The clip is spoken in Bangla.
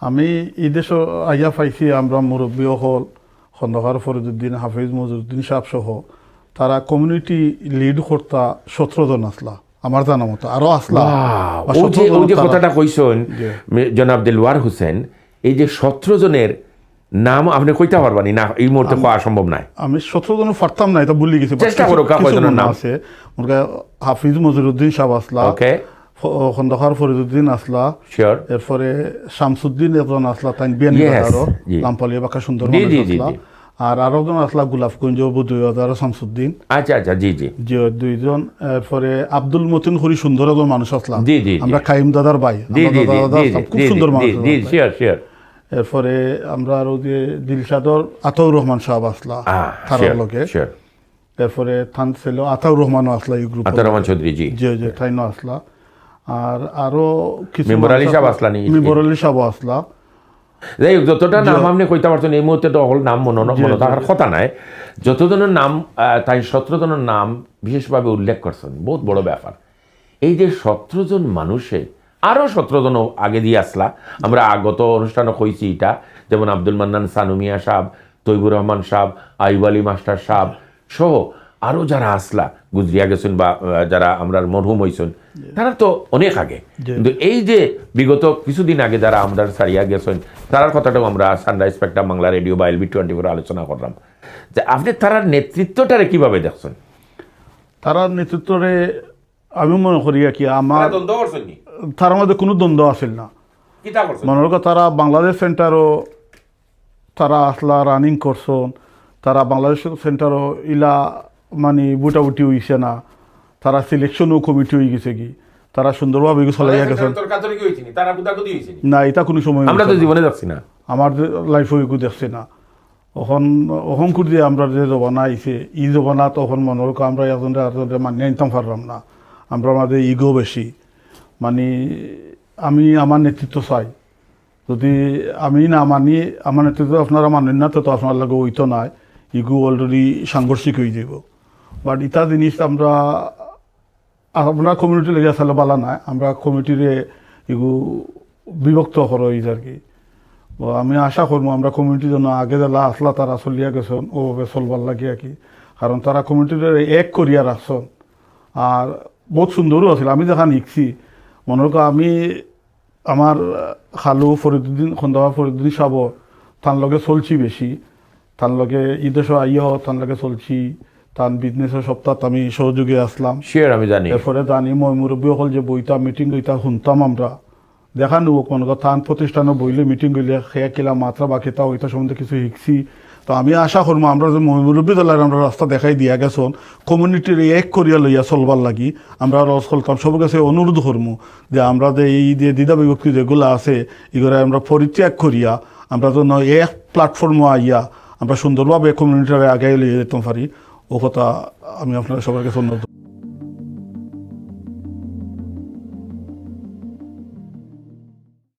আমি এই দেশ আইয়া পাইছি আমরা মুরব্বী হল খন্দকার ফরিদুদ্দিন হাফিজ মজুদ্দিন সাহেব সহ। তারা কমিউনিটি লিড কর্তা সতেরো জন আসলা আমার জানা মতো। আরও আসলা। যে 17 জন ও যে তারা- কথাটা কইছেন জনাব দেলওয়ার হোসেন এই যে সতেরো জনের নাম আপনি কইতে পারবানি না এই মুহূর্তে পাওয়া সম্ভব নাই। আমি সতেরো জন পারতাম না এটা ভুলি গেছি চেষ্টা করো, নাম। আছে। হাফিজ মজুরুদ্দিন সাহেব আসলা। ওকে খন্দকার ফরিদুদ্দিন আসলা এরপরে শামসুদ্দিন একজন আসলা তাই বিয়ানি বাজারও জি। বাঁকা সুন্দর জি, জি, জি, আসলা আর আরও একজন আসলা গোলাপগঞ্জ বুদুই বাজার শামসুদ্দিন। আচ্ছা আচ্ছা জি জি। যে দুইজন এরপরে আব্দুল মতিন হরি সুন্দর একজন মানুষ আসলাম জি, জি, জি। আমরা খাইম দাদার ভাই। জি জি জি জি খুব সুন্দর মানুষ জি জি এরপরে আমরা আরও যে দিলশাদর আতাউর রহমান সাহেব আসলা লগে। শিওর এরপরে থান ছিল আতাউর রহমানও আসলা এই গ্রুপ আতার রহমান চৌধুরী জি। যে যে ঠাইনও আসলা আর আরও কিছু মেম্বার আলী সাহেব আসলা- আসলা নি? মেম্বার আলী সাহেব আসলা। যাই হোক যতটা নাম আপনি কইতে পারছেন এই মুহূর্তে তো হল নাম মনে মনে থাকার কথা নাই। যতজনের নাম তাই সতেরো জনের নাম বিশেষভাবে উল্লেখ করছেন। বহুত বড় ব্যাপার। এই যে সতেরো জন মানুষে আরও সতেরো জন আগে দিয়ে আসলা। আমরা আগত অনুষ্ঠানে কইছি এটা। যেমন আব্দুল মান্নান সানুমিয়া সাহেব তৈবুর রহমান সাহেব আইব আলী মাস্টার সাহেব সহ আরও যারা আসলা গুজরিয়া গেছেন বা যারা আমরা মরহুম হইছেন তারা তো অনেক আগে। কিন্তু এই যে বিগত কিছুদিন আগে যারা আমরা সারিয়া গেছেন তারার কথাটাও আমরা সানরাইজ স্পেক্ট্রাম বাংলা রেডিও বা এলবি টোয়েন্টি ফোর আলোচনা করলাম। যে আপনি তারার নেতৃত্বটারে কীভাবে দেখছেন? তারা নেতৃত্বরে আমি মনে করি কি আমার তার মধ্যে কোনো দ্বন্দ্ব আছিল না। মনে হোক তারা বাংলাদেশ সেন্টারও তারা আসলা রানিং করছেন। তারা বাংলাদেশ সেন্টারও ইলা মানে বুটাবুটি হইছে না। তারা সিলেকশনও কমিটি হয়ে গেছে কি। তারা সুন্দরভাবে এগুলো চলাইয়া গেছেন। না এটা কোনো সময় আমরা তো না। জীবনে যাচ্ছি না। আমার লাইফে এগুলো দেখছে না। এখন অহং করে দিয়ে আমরা যে জবানা আইছে ই জবানা তখন মনে হোক আমরা এজনরে এজনরে মানিয়ে নিতাম পারলাম না। আমরা আমাদের ইগো বেশি। মানে আমি আমার নেতৃত্ব চাই। যদি আমি না মানি আমার নেতৃত্ব আপনারা মানেন না তো তো আপনার লাগে ওইতো নাই। ইগো অলরেডি সাংঘর্ষিক হয়ে যাব বাট ইটা জিনিস আমরা আমরা কমিউনিটি লেগে আসলে বালা নাই। আমরা কমিটিরে ইগু বিভক্ত করা হয়েছে আর কি। আমি আশা করব আমরা কমিউনিটির জন্য আগে যারা আসলা তারা চলিয়া গেছেন, ওভাবে চলবার লাগে আর কি। কারণ তারা কমিউনিটির এক করিয়া রাখছেন আর বহুত সুন্দরও আছিল, আমি যেখান শিখছি মনে হোক আমি আমার খালু ফরিদুদ্দিন খন্দা ফরিদুদ্দিন সাব তার লগে চলছি বেশি তার লগে ইদেশ আইয় তার লগে চলছি। তার বিজনেসের সপ্তাহ আমি সহযোগী আসলাম। শিওর আমি জানি। এরপরে জানি মই মুরব্বী হল যে বইতা মিটিং গইতা শুনতাম আমরা। দেখা নব কোন তান প্রতিষ্ঠানে বইলে মিটিং গইলে খেয়া কিলা মাত্রা বা খেতা ওইটা সম্বন্ধে কিছু শিখছি। তো আমি আশা করব আমরা যে মুরব্বী দলের আমরা রাস্তা দেখাই দিয়া গেছন কমিউনিটির এক করিয়া লইয়া চলবার লাগি আমরা রস করতাম। সব কাছে অনুরোধ করব যে আমরা যে এই যে দ্বিধা বিভক্তি যেগুলো আছে এগুলো আমরা পরিত্যাগ করিয়া আমরা যেন এক প্ল্যাটফর্মে আইয়া আমরা সুন্দরভাবে কমিউনিটির আগে লিয়ে যেতে পারি। ও কথা আমি আপনার সবাইকে কাছে